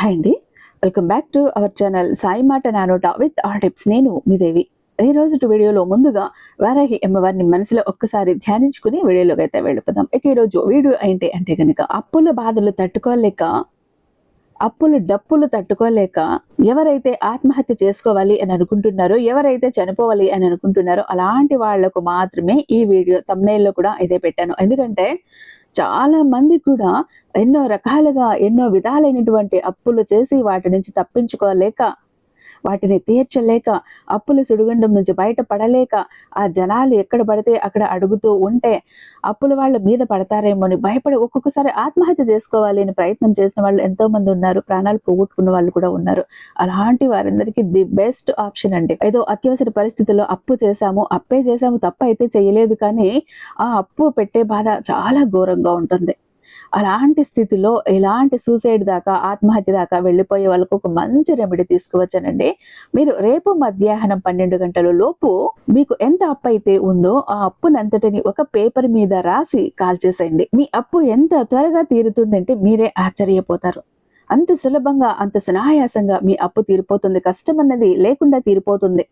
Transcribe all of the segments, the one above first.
Hi అండి. Welcome back to our channel Sai మాట నానోట విత్ ఆర్ టిప్స్ నేను మీదేవి ఈ రోజు వీడియోలో ముందుగా వారాహి అమ్మవారిని మనసులో ఒక్కసారి ధ్యానించుకుని వీడియోలోకి అయితే వెళ్ళిపోదాం. ఇక ఈ రోజు వీడియో ఏంటి అంటే కనుక అప్పుల బాధలు తట్టుకోలేక అప్పులు డప్పులు తట్టుకోలేక ఎవరైతే ఆత్మహత్య చేసుకోవాలి అని అనుకుంటున్నారో ఎవరైతే చనిపోవాలి అని అనుకుంటున్నారో అలాంటి వాళ్ళకు మాత్రమే ఈ వీడియో తమ్నేల్లో కూడా ఇదే పెట్టాను. ఎందుకంటే చాలా మంది కూడా ఎన్నో రకాలుగా ఎన్నో విధాలైనటువంటి అప్పులు చేసి వాటి నుంచి తప్పించుకోలేక వాటిని తీర్చలేక అప్పుల సుడిగుండం నుంచి బయటపడలేక ఆ జనాలు ఎక్కడ పడితే అక్కడ అడుగుతూ ఉంటే అప్పుల వాళ్ళ మీద పడతారేమో అని భయపడి ఒక్కొక్కసారి ఆత్మహత్య చేసుకోవాలి అని ప్రయత్నం చేసిన వాళ్ళు ఎంతో మంది ఉన్నారు. ప్రాణాలు పోగొట్టుకున్న వాళ్ళు కూడా ఉన్నారు. అలాంటి వారందరికీ ది బెస్ట్ ఆప్షన్ అండి. ఏదో అత్యవసర పరిస్థితుల్లో అప్పు చేశాము అప్పే చేశాము తప్ప అయితే చేయలేదు కానీ ఆ అప్పు పెట్టే బాధ చాలా ఘోరంగా ఉంటుంది. అలాంటి స్థితిలో ఎలాంటి సూసైడ్ దాకా ఆత్మహత్య దాకా వెళ్ళిపోయే వాళ్ళకు ఒక మంచి రెమెడీ తీసుకువచ్చానండి. మీరు రేపు మధ్యాహ్నం పన్నెండు గంటల లోపు మీకు ఎంత అప్పు అయితే ఉందో ఆ అప్పునంతటిని ఒక పేపర్ మీద రాసి కాల్చేసేయండి మీ అప్పు ఎంత త్వరగా తీరుతుందంటే మీరే ఆశ్చర్యపోతారు. అంత సులభంగా అంత సునాయాసంగా మీ అప్పు తీరిపోతుంది. కష్టం అన్నది లేకుండా తీరిపోతుంది.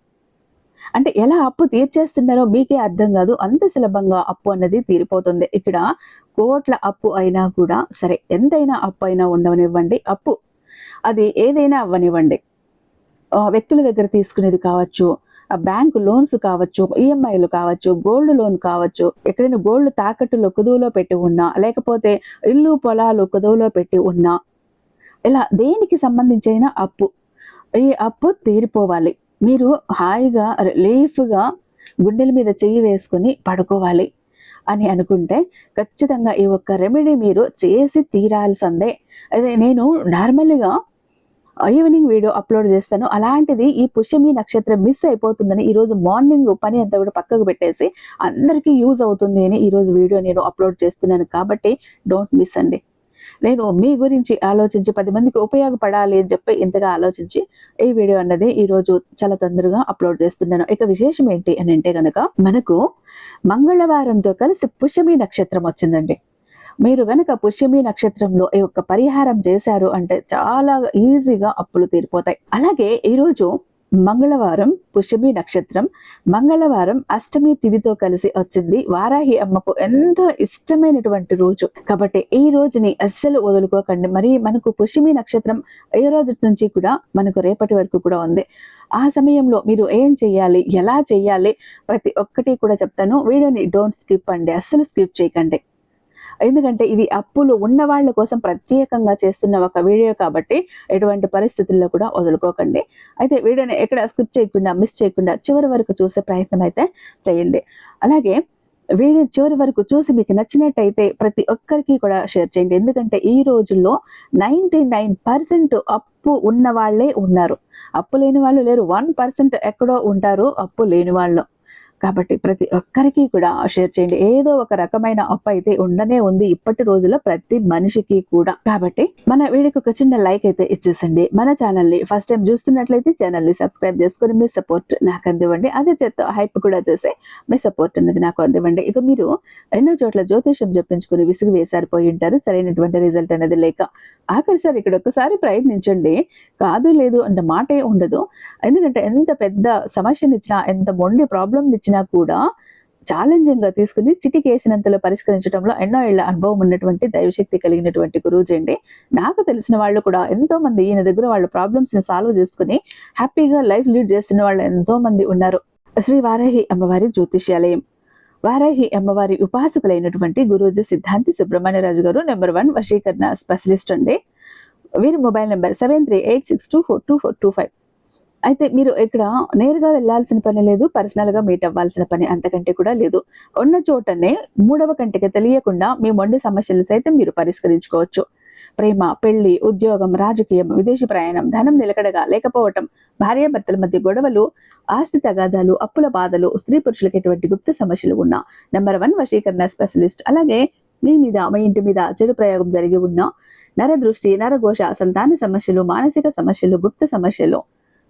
అంటే ఎలా అప్పు తీర్చేస్తున్నారో మీకే అర్థం కాదు. అంత సులభంగా అప్పు అన్నది తీరిపోతుంది. ఇక్కడ కోట్ల అప్పు అయినా కూడా సరే ఎంతైనా అప్పు అయినా ఉండవనివ్వండి అప్పు అది ఏదైనా అవ్వనివ్వండి. వ్యక్తుల దగ్గర తీసుకునేది కావచ్చు ఆ బ్యాంకు లోన్స్ కావచ్చు ఈఎంఐలు కావచ్చు గోల్డ్ లోన్ కావచ్చు ఎక్కడైనా గోల్డ్ తాకట్టులో కుదువులో పెట్టి ఉన్నా లేకపోతే ఇల్లు పొలాలు కుదువులో పెట్టి ఉన్నా ఇలా దేనికి సంబంధించిన అప్పు ఈ అప్పు తీరిపోవాలి. మీరు హాయిగా రిలీఫ్గా గుండెల మీద చెయ్యి వేసుకొని పడుకోవాలి అని అనుకుంటే ఖచ్చితంగా ఈ ఒక్క రెమెడీ మీరు చేసి తీరాల్సిందే. అదే నేను నార్మల్గా ఈవినింగ్ వీడియో అప్లోడ్ చేస్తాను. అలాంటిది ఈ పుష్యమి నక్షత్రం మిస్ అయిపోతుందని ఈరోజు మార్నింగ్ పని అంతా కూడా పక్కకు పెట్టేసి అందరికీ యూజ్ అవుతుంది అని ఈరోజు వీడియో నేను అప్లోడ్ చేస్తున్నాను. కాబట్టి డోంట్ మిస్ అండి. నేను మీ గురించి ఆలోచించి పది మందికి ఉపయోగపడాలి అని చెప్పి ఇంతగా ఆలోచించి ఈ వీడియో అన్నది ఈ రోజు చాలా తొందరగా అప్లోడ్ చేస్తున్నాను. ఇక విశేషం ఏంటి అని అంటే కనుక మనకు మంగళవారంతో కలిసి పుష్యమి నక్షత్రం వచ్చిందండి. మీరు గనక పుష్యమి నక్షత్రంలో ఈ యొక్క పరిహారం చేశారు అంటే చాలా ఈజీగా అప్పులు తీరిపోతాయి. అలాగే ఈరోజు మంగళవారం పుష్యమి నక్షత్రం. మంగళవారం అష్టమి తిథితో కలిసి వచ్చింది. వారాహి అమ్మకు ఎంతో ఇష్టమైనటువంటి రోజు. కాబట్టి ఈ రోజుని అస్సలు వదులుకోకండి. మరి మనకు పుష్యమి నక్షత్రం ఏ రోజు నుంచి కూడా మనకు రేపటి వరకు కూడా ఉంది. ఆ సమయంలో మీరు ఏం చేయాలి? ఎలా చేయాలి? ప్రతి ఒక్కటి కూడా చెప్తాను. వీడియోని డోంట్ స్కిప్ అండి. అస్సలు స్కిప్ చేయకండి. ఎందుకంటే ఇది అప్పులు ఉన్న వాళ్ళ కోసం ప్రత్యేకంగా చేస్తున్న ఒక వీడియో కాబట్టి ఎటువంటి పరిస్థితుల్లో కూడా వదులుకోకండి. అయితే వీడియోని ఎక్కడ స్కిప్ చేయకుండా మిస్ చేయకుండా చివరి వరకు చూసే ప్రయత్నం అయితే చేయండి. అలాగే వీడియో చివరి వరకు చూసి మీకు నచ్చినట్టయితే ప్రతి ఒక్కరికి కూడా షేర్ చేయండి. ఎందుకంటే ఈ రోజుల్లో నైంటీ నైన్ పర్సెంట్ అప్పు ఉన్న వాళ్ళే ఉన్నారు. అప్పు లేని వాళ్ళు లేరు. వన్ పర్సెంట్ ఎక్కడో ఉంటారు. అప్పు లేని వాళ్ళు. కాబట్టి ప్రతి ఒక్కరికి కూడా షేర్ చేయండి. ఏదో ఒక రకమైన అప్పు అయితే ఉండనే ఉంది ఇప్పటి రోజుల్లో ప్రతి మనిషికి కూడా. కాబట్టి మన వీడియోకి ఒక చిన్న లైక్ అయితే ఇచ్చేసండి. మన ఛానల్ని ఫస్ట్ టైం చూస్తున్నట్లయితే ఛానల్ని సబ్స్క్రైబ్ చేసుకుని మీ సపోర్ట్ నాకు అందివ్వండి. అదే చేత హైప్ కూడా చేసి మీ సపోర్ట్ అనేది నాకు అందివ్వండి. ఇక మీరు ఎన్నో చోట్ల జ్యోతిషం చెప్పించుకుని విసుగు వేసారిపోయి ఉంటారు. సరైనటువంటి రిజల్ట్ అనేది లేక ఆఖరిసారి ఇక్కడ ఒకసారి ప్రయత్నించండి. కాదు లేదు అంటే మాటే ఉండదు. ఎందుకంటే ఎంత పెద్ద సమస్యనిచ్చినా ఎంత మొండి ప్రాబ్లం ఇచ్చినా కూడా ఛాలెంజింగ్గా తీసుకుని చిటికేసినంతలో పరిష్కరించడంలో ఎన్నో ఏళ్ళ అనుభవం ఉన్నటువంటి దైవశక్తి కలిగినటువంటి గురూజీ అండి. నాకు తెలిసిన వాళ్ళు కూడా ఎంతో మంది ఈయన దగ్గర వాళ్ళ ప్రాబ్లమ్స్ని సాల్వ్ చేసుకుని హ్యాపీగా లైఫ్ లీడ్ చేస్తున్న వాళ్ళు ఎంతో మంది ఉన్నారు. శ్రీ వారాహి అమ్మవారి జ్యోతిష్యాలయం. వారాహి అమ్మవారి ఉపాసకులైనటువంటి గురూజీ సిద్ధాంతి సుబ్రహ్మణ్యరాజు గారు నెంబర్ వన్ వశీకరణ స్పెషలిస్ట్ అండి. వీరి mobile number seven three eight six two four two four two five అయితే మీరు ఇక్కడ నేరుగా వెళ్ళాల్సిన పని లేదు పర్సనల్గా మీట్ అవ్వాల్సిన పని అంతకంటే కూడా లేదు. ఉన్న చోటనే మూడవ కంటికి తెలియకుండా మీ మొండి సమస్యలు సైతం మీరు పరిష్కరించుకోవచ్చు. ప్రేమ పెళ్ళి ఉద్యోగం రాజకీయం విదేశీ ప్రయాణం ధనం నిలకడగా లేకపోవటం భార్యాభర్తల మధ్య గొడవలు ఆస్తి తగాదాలు అప్పుల బాధలు స్త్రీ పురుషులకు ఎటువంటి గుప్త సమస్యలు ఉన్న నెంబర్ వన్ వశీకరణ స్పెషలిస్ట్ అలాగే మీ మీద మీ ఇంటి మీద చెడు ప్రయోగం జరిగి ఉన్న నరదృష్టి నరఘోష సంతాన సమస్యలు మానసిక సమస్యలు గుప్త సమస్యలు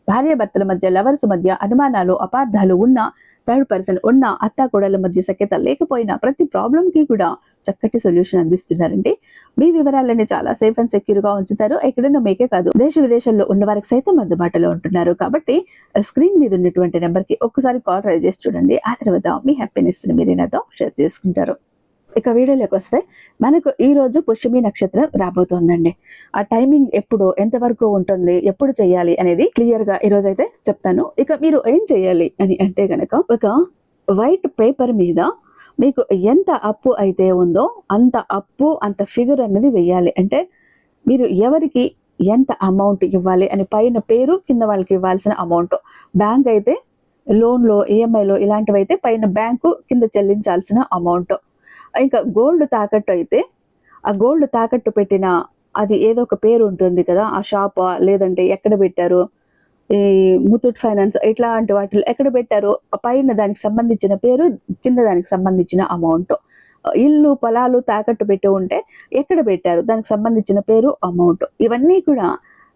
భార్యాభర్తల మధ్య లవర్స్ మధ్య అనుమానాలు అపార్థాలు ఉన్న థర్డ్ పర్సన్ ఉన్న అత్త కోడల మధ్య సఖ్యత లేకపోయినా ప్రతి ప్రాబ్లంకి కూడా చక్కటి సొల్యూషన్ అందిస్తున్నారండి. మీ వివరాలన్నీ చాలా సేఫ్ అండ్ సెక్యూర్గా ఉంచుతారు. ఎక్కడైనా మీకే కాదు. దేశ విదేశాల్లో ఉన్న వారికి సైతం అందుబాటులో ఉంటున్నారు. కాబట్టి స్క్రీన్ మీద ఉన్నటువంటి నెంబర్కి ఒక్కసారి కాల్ ట్రై చేసి చూడండి. ఆ తర్వాత మీ హ్యాపీనెస్ని మీరు నాతో షేర్ చేసుకుంటారు. ఇక వీడియోలోకి వస్తే మనకు ఈరోజు పుష్యమి నక్షత్రం రాబోతోందండి. ఆ టైమింగ్ ఎప్పుడు ఎంతవరకు ఉంటుంది ఎప్పుడు చేయాలి అనేది క్లియర్గా ఈరోజు అయితే చెప్తాను. ఇక మీరు ఏం చేయాలి అని అంటే కనుక ఒక వైట్ పేపర్ మీద మీకు ఎంత అప్పు అయితే ఉందో అంత అప్పు అంత ఫిగర్ అనేది వెయ్యాలి. అంటే మీరు ఎవరికి ఎంత అమౌంట్ ఇవ్వాలి అని పైన పేరు కింద వాళ్ళకి ఇవ్వాల్సిన అమౌంట్ బ్యాంక్ అయితే లోన్లో ఈఎంఐలో ఇలాంటివి అయితే పైన బ్యాంకు కింద చెల్లించాల్సిన అమౌంట్ ఇంకా గోల్డ్ తాకట్టు అయితే ఆ గోల్డ్ తాకట్టు పెట్టిన అది ఏదో ఒక పేరు ఉంటుంది కదా ఆ షాప్ లేదంటే ఎక్కడ పెట్టారు ఈ ముతూట్ ఫైనాన్స్ ఇట్లాంటి వాటిలో ఎక్కడ పెట్టారు పైన దానికి సంబంధించిన పేరు కింద దానికి సంబంధించిన అమౌంట్ ఇల్లు పొలాలు తాకట్టు పెట్టి ఉంటే ఎక్కడ పెట్టారు దానికి సంబంధించిన పేరు అమౌంట్ ఇవన్నీ కూడా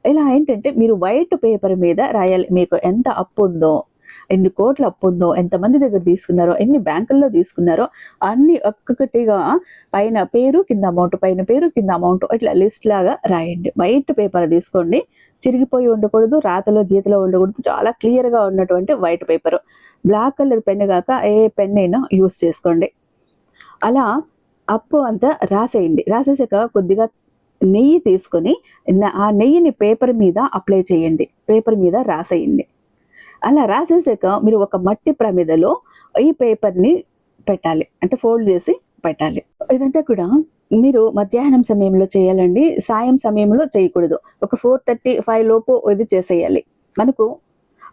ఇలా ఏంటంటే మీరు వైట్ పేపర్ మీద రాయాలి మీకు ఎంత అప్పు ఉందో ఎన్ని కోట్ల అప్పు ఉందో ఎంతమంది దగ్గర తీసుకున్నారో ఎన్ని బ్యాంకుల్లో తీసుకున్నారో అన్ని ఒక్కొక్కటిగా పైన పేరు కింద అమౌంట్ పైన పేరు కింద అమౌంట్ ఇట్లా లిస్ట్ లాగా రాయండి. వైట్ పేపర్ తీసుకోండి. చిరిగిపోయి ఉండకూడదు రాతలో గీతలో ఉండకూడదు. చాలా క్లియర్గా ఉన్నటువంటి white paper. Black colour pen కాక ఏ పెన్ అయినా యూస్ చేసుకోండి. అలా అప్పు అంతా రాసేయండి. రాసేసాక కొద్దిగా నెయ్యి తీసుకొని ఆ నెయ్యిని పేపర్ మీద అప్లై చేయండి. పేపర్ మీద రాసేయండి. అలా రాసేసాక మీరు ఒక మట్టి ప్రమిదలో ఈ పేపర్ని పెట్టాలి. అంటే ఫోల్డ్ చేసి పెట్టాలి. ఇదంతా కూడా మీరు మధ్యాహ్నం సమయంలో చేయాలండి. సాయం సమయంలో చేయకూడదు. ఒక ఫోర్ థర్టీ ఫైవ్ లోపు ఇది చేసేయాలి. మనకు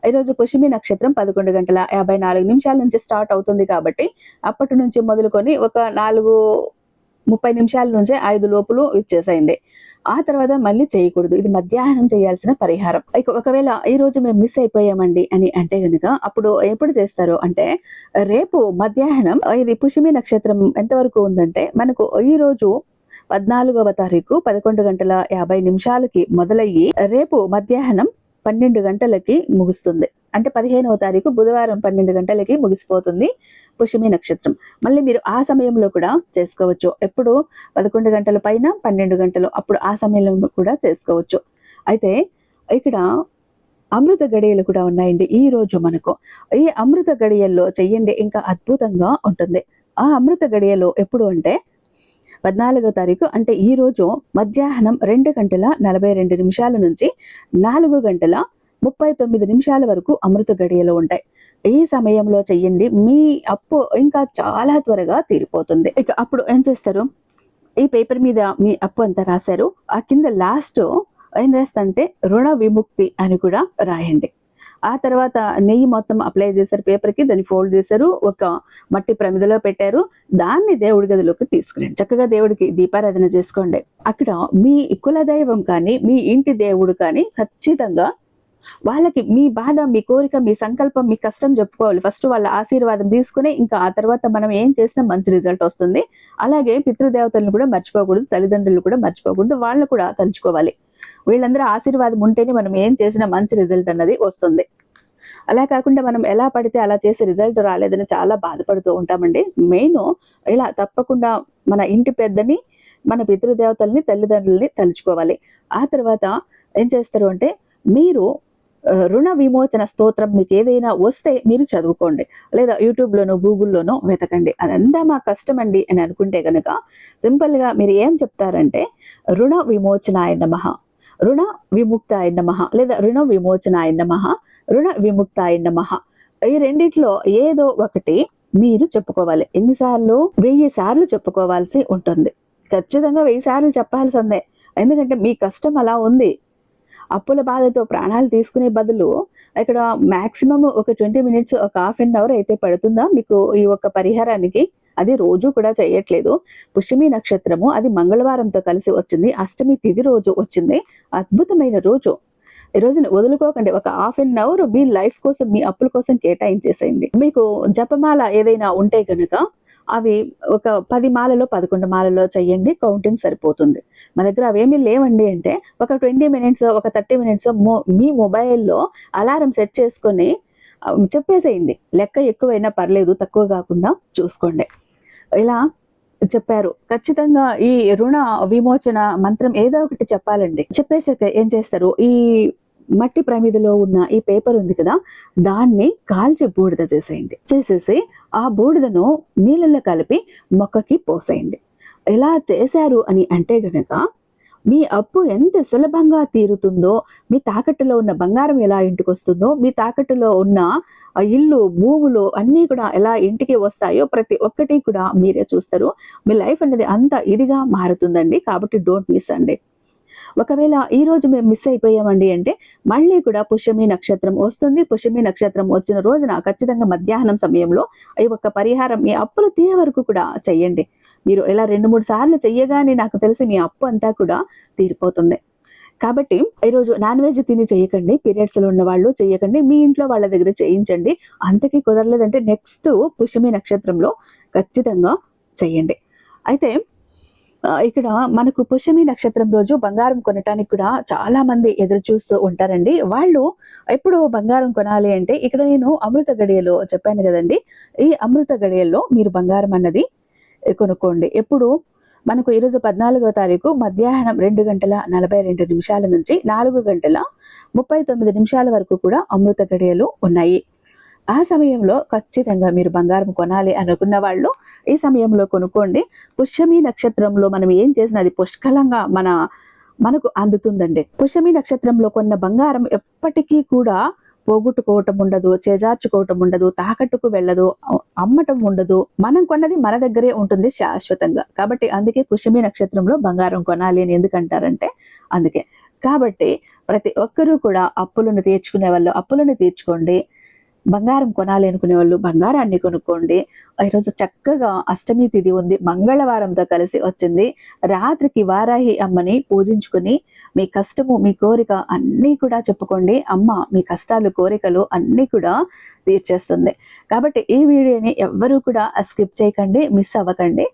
ఈరోజు పుష్యమి నక్షత్రం పదకొండు గంటల యాభై నాలుగు నిమిషాల నుంచి స్టార్ట్ అవుతుంది కాబట్టి అప్పటి నుంచి మొదలుకొని ఒక నాలుగు ముప్పై నిమిషాల నుంచే ఐదు లోపులు ఇచ్చేసేయండి ఆ తర్వాత మళ్ళీ చేయకూడదు. ఇది మధ్యాహ్నం చేయాల్సిన పరిహారం. ఒకవేళ ఈ రోజు మేము మిస్ అయిపోయామండి అని అంటే కనుక అప్పుడు ఎప్పుడు చేస్తారు అంటే రేపు మధ్యాహ్నం ఇది పుష్యమి నక్షత్రం ఎంతవరకు ఉందంటే మనకు ఈ రోజు పద్నాలుగవ తారీఖు పదకొండు గంటల యాభై నిమిషాలకి మొదలయ్యి రేపు మధ్యాహ్నం పన్నెండు గంటలకి ముగుస్తుంది. అంటే పదిహేనవ తారీఖు బుధవారం పన్నెండు గంటలకి ముగిసిపోతుంది పుష్యమి నక్షత్రం. మళ్ళీ మీరు ఆ సమయంలో కూడా చేసుకోవచ్చు. ఎప్పుడు? పదకొండు గంటల పైన పన్నెండు గంటలు. అప్పుడు ఆ సమయంలో కూడా చేసుకోవచ్చు. అయితే ఇక్కడ అమృత గడియలు కూడా ఉన్నాయండి. ఈ రోజు మనకు ఈ అమృత గడియల్లో చెయ్యండి. ఇంకా అద్భుతంగా ఉంటుంది. ఆ అమృత గడియలు ఎప్పుడు అంటే పద్నాలుగో తారీఖు అంటే ఈరోజు మధ్యాహ్నం రెండు గంటల నలభై రెండు నిమిషాల నుంచి నాలుగు గంటల ముప్పై తొమ్మిది నిమిషాల వరకు అమృత గడియలు ఉంటాయి. ఈ సమయంలో చెయ్యండి. మీ అప్పు ఇంకా చాలా త్వరగా తీరిపోతుంది. ఇక అప్పుడు ఏం చేస్తారు? ఈ పేపర్ మీద మీ అప్పు అంతా రాశారు. ఆ కింద లాస్ట్ ఏం రాస్తంటే రుణ విముక్తి అని కూడా రాయండి. ఆ తర్వాత నెయ్యి మొత్తం అప్లై చేశారు పేపర్కి దాన్ని ఫోల్డ్ చేశారు ఒక మట్టి ప్రమిదలో పెట్టారు. దాన్ని దేవుడి గదిలోకి తీసుకురండి. చక్కగా దేవుడికి దీపారాధన చేసుకోండి. అక్కడ మీ కులదైవం కానీ మీ ఇంటి దేవుడు కానీ ఖచ్చితంగా వాళ్ళకి మీ బాధ మీ కోరిక మీ సంకల్పం మీ కష్టం చెప్పుకోవాలి. ఫస్ట్ వాళ్ళ ఆశీర్వాదం తీసుకుని ఇంకా ఆ తర్వాత మనం ఏం చేసినా మంచి రిజల్ట్ వస్తుంది. అలాగే పితృదేవతలను కూడా మర్చిపోకూడదు తల్లిదండ్రులు కూడా మర్చిపోకూడదు వాళ్ళు కూడా తలుచుకోవాలి. వీళ్ళందరూ ఆశీర్వాదం ఉంటేనే మనం ఏం చేసినా మంచి రిజల్ట్ అన్నది వస్తుంది. అలా కాకుండా మనం ఎలా పడితే అలా చేసి రిజల్ట్ రాలేదని చాలా బాధపడుతూ ఉంటామండి. మెయిన్ ఇలా తప్పకుండా మన ఇంటి పెద్దని మన పితృదేవతల్ని తల్లిదండ్రుల్ని తలుచుకోవాలి. ఆ తర్వాత ఏం చేస్తారు అంటే మీరు రుణ విమోచన స్తోత్రం మీకు ఏదైనా వస్తే మీరు చదువుకోండి. లేదా యూట్యూబ్లోనో గూగుల్లోనో వెతకండి. అదంతా మా కష్టం అండి అని అనుకుంటే కనుక సింపుల్గా మీరు ఏం చెప్తారంటే రుణ విమోచనాయ మహా రుణ విముక్తాయ నమః లేదా రుణ విమోచనాయ నమః రుణ విముక్తాయ నమః. ఈ రెండిట్లో ఏదో ఒకటి మీరు చెప్పుకోవాలి. ఎన్నిసార్లు వెయ్యి సార్లు చెప్పుకోవాల్సి ఉంటుంది. ఖచ్చితంగా వెయ్యి సార్లు చెప్పాల్సిందే. ఎందుకంటే మీ కష్టం అలా ఉంది. అప్పుల బాధతో ప్రాణాలు తీసుకునే బదులు ఇక్కడ మ్యాక్సిమం ఒక ట్వంటీ మినిట్స్ ఒక హాఫ్ అన్ అవర్ అయితే పడుతుందా? మీకు ఈ ఒక్క పరిహారానికి అది రోజు కూడా చేయట్లేదు. పుష్యమి నక్షత్రము అది మంగళవారంతో కలిసి వచ్చింది. అష్టమి తిది రోజు వచ్చింది. అద్భుతమైన రోజు. ఈ రోజున వదులుకోకండి. ఒక హాఫ్ అన్ అవర్ మీ లైఫ్ కోసం మీ అప్పుల కోసం కేటాయించేసేయండి. మీకు జపమాల ఏదైనా ఉంటే కనుక అవి ఒక పది మాలలో పదకొండు మాలలో చెయ్యండి కౌంటింగ్ సరిపోతుంది. మన దగ్గర అవేమీ లేవండి అంటే ఒక ట్వంటీ మినిట్స్ ఒక థర్టీ మినిట్స్ మీ మొబైల్లో అలారం సెట్ చేసుకొని చెప్పేసేయండి. లెక్క ఎక్కువైనా పర్లేదు తక్కువ కాకుండా చూసుకోండి. ఇలా చెప్పారు. ఖచ్చితంగా ఈ రుణ విమోచన మంత్రం ఏదో ఒకటి చెప్పాలండి. చెప్పేసాక ఏం చేస్తారు? ఈ మట్టి ప్రమిదిలో ఉన్న ఈ పేపర్ ఉంది కదా దాన్ని కాల్చి బూడిద చేసేయండి. చేసేసి ఆ బూడిదను నీళ్ళల్లో కలిపి మొక్కకి పోసేయండి. ఎలా చేశారు అని అంటే గనక మీ అప్పు ఎంత సులభంగా తీరుతుందో మీ తాకట్టులో ఉన్న బంగారం ఎలా ఇంటికి వస్తుందో మీ తాకట్టులో ఉన్న ఆ ఇల్లు భూములు అన్నీ కూడా ఎలా ఇంటికి వస్తాయో ప్రతి ఒక్కటి కూడా మీరే చూస్తారు. మీ లైఫ్ అనేది అంత ఇదిగా మారుతుందండి. కాబట్టి డోంట్ మిస్ అండి. ఒకవేళ ఈ రోజు మేము మిస్ అయిపోయామండి అంటే మళ్ళీ కూడా పుష్యమి నక్షత్రం వస్తుంది. పుష్యమి నక్షత్రం వచ్చిన రోజున ఖచ్చితంగా మధ్యాహ్నం సమయంలో ఈ ఒక్క పరిహారం మీ అప్పులు తీరే వరకు కూడా చెయ్యండి. మీరు ఇలా రెండు మూడు సార్లు చెయ్యగానే నాకు తెలిసి మీ అప్పు అంతా కూడా తీరిపోతుంది. కాబట్టి ఈరోజు నాన్ వెజ్ తిని చేయకండి పీరియడ్స్లో ఉన్న వాళ్ళు చేయకండి మీ ఇంట్లో వాళ్ళ దగ్గర చేయించండి. అంతకీ కుదరలేదంటే నెక్స్ట్ పుష్యమి నక్షత్రంలో ఖచ్చితంగా చేయండి అయితే ఇక్కడ మనకు పుష్యమి నక్షత్రం రోజు బంగారం కొనటానికి కూడా చాలా మంది ఎదురు చూస్తూ ఉంటారండి. వాళ్ళు ఎప్పుడు బంగారం కొనాలి అంటే ఇక్కడ నేను అమృత గడియలో చెప్పాను కదండి. ఈ అమృత గడియల్లో మీరు బంగారం అన్నది కొనుక్కోండి. ఎప్పుడు? మనకు ఈరోజు పద్నాలుగో తారీఖు మధ్యాహ్నం రెండు గంటల నలభై రెండు నిమిషాల నుంచి నాలుగు గంటల ముప్పై తొమ్మిది నిమిషాల వరకు కూడా అమృత గడియలు ఉన్నాయి. ఆ సమయంలో ఖచ్చితంగా మీరు బంగారం కొనాలి అనుకున్న వాళ్ళు ఈ సమయంలో కొనుక్కోండి. పుష్యమి నక్షత్రంలో మనం ఏం చేసినా అది పుష్కలంగా మన మనకు అందుతుందండి. పుష్యమి నక్షత్రంలో కొన్న బంగారం ఎప్పటికీ కూడా పోగొట్టుకోవటం ఉండదు చేజార్చుకోవటం ఉండదు తాకట్టుకు వెళ్ళదు అమ్మటం ఉండదు మనం కొన్నది మన దగ్గరే ఉంటుంది శాశ్వతంగా. కాబట్టి అందుకే కుషమి నక్షత్రంలో బంగారం కొనాలి అని ఎందుకంటారంటే అందుకే. కాబట్టి ప్రతి ఒక్కరూ కూడా అప్పులను తీర్చుకునే వాళ్ళు అప్పులను తీర్చుకోండి. బంగారం కొనాలి అనుకునే వాళ్ళు బంగారాన్ని కొనుక్కోండి. ఈరోజు చక్కగా అష్టమి తిథి ఉంది మంగళవారంతో కలిసి వచ్చింది. రాత్రికి వారాహి అమ్మని పూజించుకుని మీ కష్టము మీ కోరిక అన్నీ కూడా చెప్పుకోండి. అమ్మ మీ కష్టాలు కోరికలు అన్నీ కూడా తీర్చేస్తుంది. కాబట్టి ఈ వీడియోని ఎవ్వరూ కూడా స్కిప్ చేయకండి మిస్ అవ్వకండి.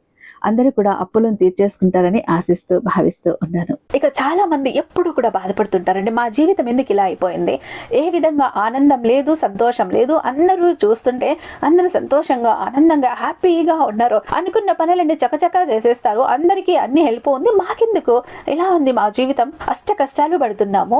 అందరూ కూడా అప్పులను తీర్చేసుకుంటారని ఆశిస్తూ భావిస్తూ ఉన్నాను. ఇక చాలా మంది ఎప్పుడు కూడా బాధపడుతుంటారండి మా జీవితం ఎందుకు ఇలా అయిపోయింది? ఏ విధంగా ఆనందం లేదు సంతోషం లేదు అందరూ చూస్తుంటే అందరూ సంతోషంగా ఆనందంగా హ్యాపీగా ఉన్నారు అనుకున్న పనులన్నీ చకచకా చేసేస్తారు. అందరికీ అన్ని హెల్ప్ ఉంది మాకెందుకు? ఇలా ఉంది మా జీవితం? అష్ట కష్టాలు పడుతున్నాము.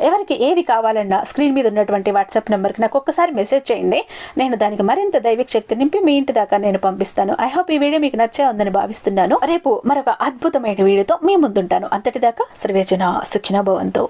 ఎవరికి ఏది కావాలన్నా స్క్రీన్ మీద ఉన్నటువంటి వాట్సాప్ నెంబర్కి నాకు ఒక్కసారి మెసేజ్ చేయండి. నేను దానికి మరింత దైవిక శక్తి నింపి మీ ఇంటి దాకా నేను పంపిస్తాను. ఐ హోప్ ఈ వీడియో మీకు నచ్చే ఉందని భావిస్తున్నాను. రేపు మరొక అద్భుతమైన వీడియోతో మీ ముందుంటాను. అంతటిదాకా సర్వేజన సుఖిన భవంతో.